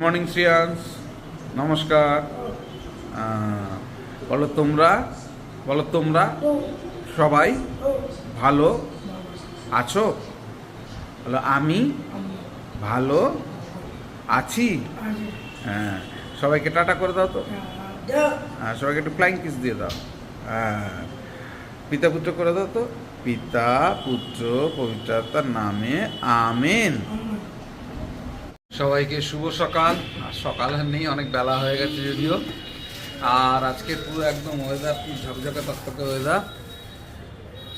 Morning Shriyansh নমস্কার আহ, বলো তোমরা বলো তোমরা সবাই ভালো আছো? বলো, আমি ভালো আছি? হ্যাঁ সবাইকে টাটা করে দাও তো। হ্যাঁ সবাইকে একটু ফ্লাইং কিস দিয়ে দাও। হ্যাঁ পিতা পুত্র করে দাও তো। পিতা পুত্র পবিত্রতার নামে, আমেন। সবাইকে শুভ সকাল। সকাল নেই অনেক বেলা হয়ে গেছে যদিও। আর আজকে পুরো একদম ওয়েদার ঝকঝকে তকতকে ওয়েদার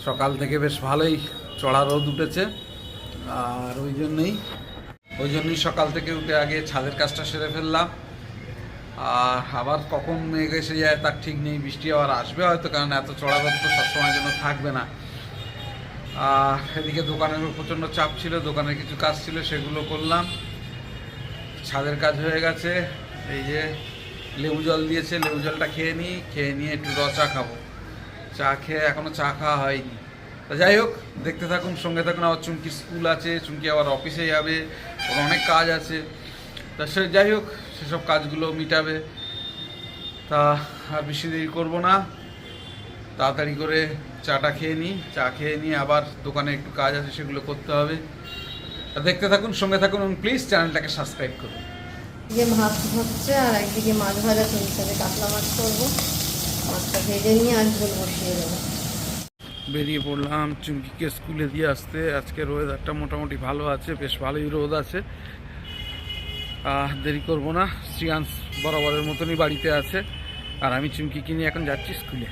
সকাল থেকে বেশ ভালোই চড়া রোদ উঠেছে। আর ওই জন্যই ওই জন্যই সকাল থেকে উঠে আগে ছাদের কাজটা সেরে ফেললাম। আর আবার কখন মেঘ এসে যায় তার ঠিক নেই, বৃষ্টি আবার আসবে হয়তো, কারণ এত চড়া রোদ তো সবসময় যেন থাকবে না। আর এদিকে দোকানের প্রচণ্ড চাপ ছিল দোকানের কিছু কাজ ছিল, সেগুলো করলাম। ছাদের কাজ হয়ে গেছে। এই যে লেবু জল দিয়েছে, লেবু জলটা খেয়ে নিই, খেয়ে নিয়ে একটু র চা খাব। চা খেয়ে এখনও চা খাওয়া হয়নি। তা যাই হোক, দেখতে থাকুন, সঙ্গে থাকুন আবার চুমকি স্কুল আছে, চুমকি আবার অফিসে যাবে, ওর অনেক কাজ আছে। তা সে, যাই হোক, সেসব কাজগুলো মিটাবে। তা আর বেশি দেরি করব না। তাড়াতাড়ি করে চাটা খেয়ে নিই, চা খেয়ে নিয়ে আবার দোকানে একটু কাজ আছে, সেগুলো করতে হবে। তা দেখতে থাকুন, সঙ্গে থাকুন প্লিজ চ্যানেলটাকে সাবস্ক্রাইব করুন। যে ভাত হচ্ছে আর একদিকে মাছ ভাজা চলছে। যে কাতলা মাছ করব। মাছটা ভেজে নিয়ে আর ঝোল বসিয়ে দেবো। বেরিয়ে পড়লাম চুমকিকে স্কুলে দিয়ে আসতে। আজকের ওয়েদারটা মোটামুটি ভালো আছে, বেশ ভালোই রোদ আছে। দেরি করব না, শ্রিয়াংশ বরাবরের মতনই বাড়িতে আছে। আর আমি চুমকিকে নিয়ে এখন যাচ্ছি স্কুলে।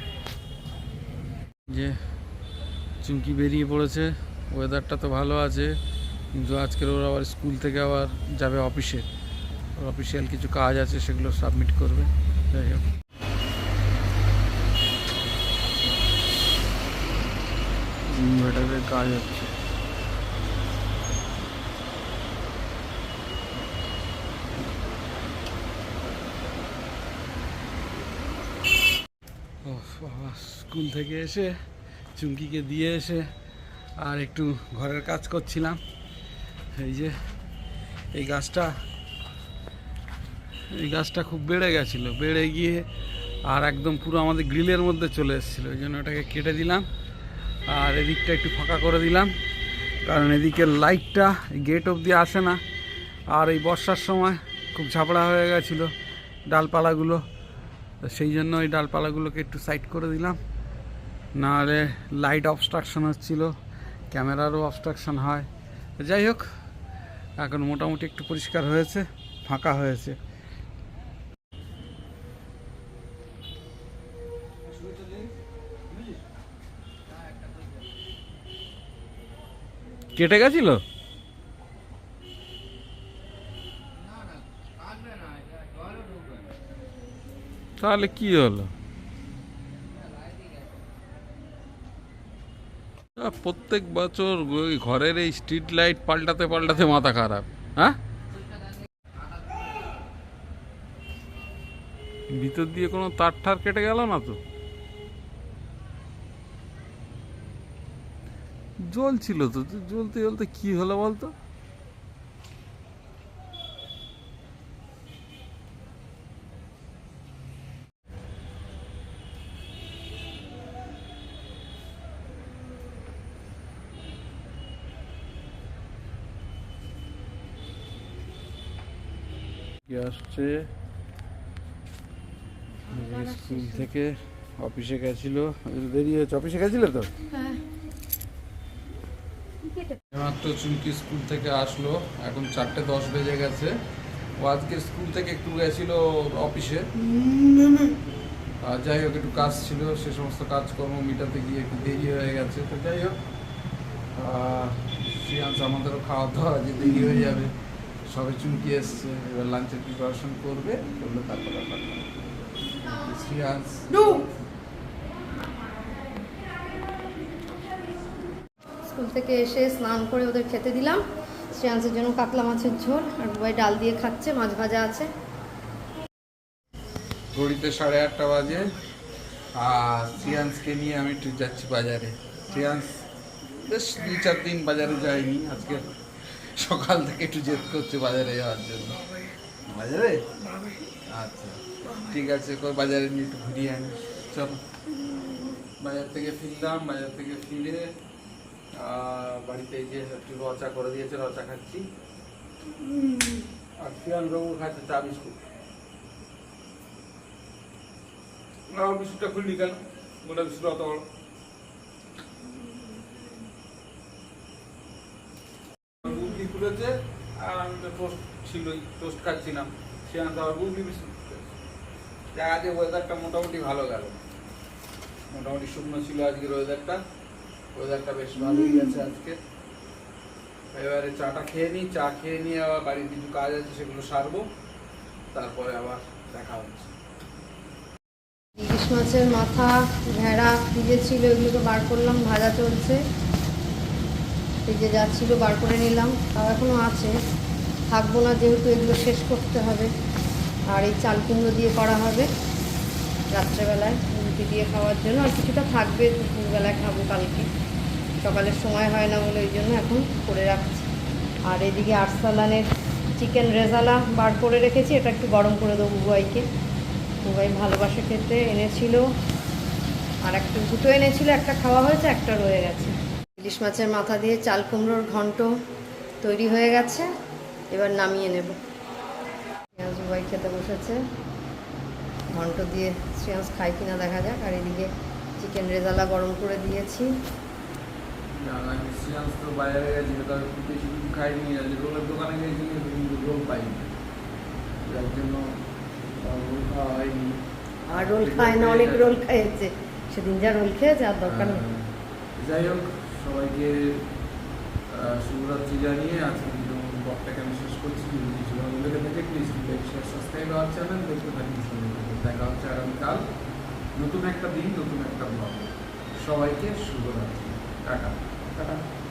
যে চুমকি বেরিয়ে পড়েছে ওয়েদারটা তো ভালো আছে, কিন্তু আজকের ওর আবার স্কুল থেকে আবার যাবে অফিসে। অফিসিয়াল কিছু কাজ আছে সেগুলো সাবমিট করবে। যাই হোক। ইনভার্টারের কাজ হচ্ছে। স্কুল থেকে এসে চুমকিকে দিয়ে এসে আর একটু ঘরের কাজ করছিলাম। এই যে এই গাছটা এই গাছটা খুব বেড়ে গেছিল। বেড়ে গিয়ে আর একদম পুরো আমাদের গ্রিলের মধ্যে চলে এসেছিল। ওই জন্য ওটাকে কেটে দিলাম। আর এদিকটা একটু ফাঁকা করে দিলাম। কারণ এদিকে লাইটটা গেট অবধি আসে না। আর এই বর্ষার সময় খুব ঝাপড়া হয়ে গেছিল ডালপালাগুলো। সেই জন্য ওই ডালপালাগুলোকে একটু সাইড করে দিলাম। নাহলে লাইট অবস্ট্রাকশন হচ্ছিল ক্যামেরারও অবস্ট্রাকশন হয়। যাই হোক, এখন মোটামুটি একটু পরিষ্কার হয়েছে, ফাঁকা হয়েছে। কেটে গেছিল? তাহলে কি হলো? প্রত্যেক বছর ওই ঘরের এই স্ট্রিট লাইট পাল্টাতে পাল্টাতে মাথা খারাপ হ্যাঁ? ভিতর দিয়ে কোনো তার ঠার কেটে গেল না তো? জ্বলছিল তো তো জ্বলতে জ্বলতে কি হলো বলতো? কি আসছে? স্কুল থেকে অফিসে গেছিল। বেরিয়ে হয়েছে। অফিসে গেছিল তো? মাত্র চুমকি স্কুল থেকে আসলো। এখন চারটে দশ বেজে গেছে। ও আজকে স্কুল থেকে একটু গেছিল অফিসে। যাই হোক, একটু কাজ ছিল, সে সমস্ত কাজকর্ম মিটাতে গিয়ে একটু দেরি হয়ে গেছে। তো যাই হোক শ্রিয়াংশ আমাদেরও খাওয়া দাওয়া, যে দেরি হয়ে যাবে, সবে চুমকি এসছে। এবার লাঞ্চের প্রিপারেশন করবে, করলে তারপরে শ্রিয়াংশ। স্কুল থেকে এসে স্নান করে ওদের খেতে দিলাম। শ্রেয়াংসের জন্য কাতলা মাছের ঝোল আর বুবাই ডাল দিয়ে খাচ্ছে, মাছ ভাজা আছে। ঘড়িতে সাড়ে আটটা বাজে। আর শ্রিয়াংশকে নিয়ে আমি একটু যাচ্ছি বাজারে। শ্রিয়াংশ বেশ দু চার দিন বাজারে যাইনি আজকে সকাল থেকে একটু জেদ করছে বাজারে যাওয়ার জন্য। বাজারে? আচ্ছা ঠিক আছে বাজারে নিয়ে একটু ঘুরিয়ে আনি। চলো, বাজার থেকে ফিরলাম, বাজার থেকে ফিরে বাড়িতে যে একটু রচা করে দিয়েছে, রচা খাচ্ছি। আর বাবু খাচ্ছে চা বিস্কুট। বিস্কুটটা খুললি কেন? গোটা বিস্কুট অত বড়। বুবলি খুলেছে, আর আমি তো টোস্ট ছিলই টোস্ট খাচ্ছিলাম। সে আনতে আবার বুবলি বিস্কুট আজকে ওয়েদারটা মোটামুটি ভালো গেল। মোটামুটি শুকনো ছিল আজকের ওয়েদারটা ওয়েদারটা বেশ ভালোই আছে আজকে। এবারে চাটা খেয়ে নিই, চা খেয়ে নিয়ে আবার বাড়ির কিছু কাজ আছে সেগুলো সারবো, তারপরে আবার দেখা হচ্ছে। ইলিশ মাছের মাথা, ভেড়া, ফ্রিজে ছিল, এগুলোকে বার করলাম, ভাজা চলছে। ফ্রিজে যা ছিল বার করে নিলাম, তাও এখনও আছে। থাকব না যেহেতু এগুলো শেষ করতে হবে, আর এই চাল কুমড়ো দিয়ে করা হবে রাত্রেবেলায়, রুটি দিয়ে খাওয়ার জন্য, আর কিছুটা থাকবে, দুপুরবেলায় খাব কালকে। সকালের সময় হয় না বলে ওই জন্য এখন করে রাখছি। আর এদিকে আরসালানের চিকেন রেজালা বার করে রেখেছি, এটা একটু গরম করে দেবো বুবাইকে। বুবাই ভালোবাসে খেতে এনেছিল, আর একটা দুটো এনেছিল, একটা খাওয়া হয়েছে, একটা রয়ে গেছে। ইলিশ মাছের মাথা দিয়ে চাল কুমড়োর ঘন্ট তৈরি হয়ে গেছে, এবার নামিয়ে নেব। শ্রেয়াংশ বুবাই খেতে বসেছে। ঘন্ট দিয়ে শ্রেয়াংশ খায় কিনা দেখা যাক, আর এদিকে চিকেন রেজালা গরম করে দিয়েছি। তো গেছিল খুব বেশি কিছু খাইনি আজ রোলের দোকানে গিয়েছিল কিন্তু রোল পাইনি। যার জন্য আহ, রোল খাওয়া হয়নি। আর রোল খায় না অনেক রোল সেদিন যা রোল খেয়েছে আর দরকার নেই। যাই হোক সবাইকে শুভরাত্রি জানিয়ে আজকে কিন্তু ব্লগটাকে আমি শেষ করছি। যদি কিছু ভালো লেগে থাকে প্লিজ লাইক শেয়ার সাবস্ক্রাইব আমার চ্যানেল দেখতে থাকি দেখা হচ্ছে আগামীকাল। নতুন একটা দিন নতুন একটা ব্লগ সবাইকে শুভরাত্রি। টাটা। টাটা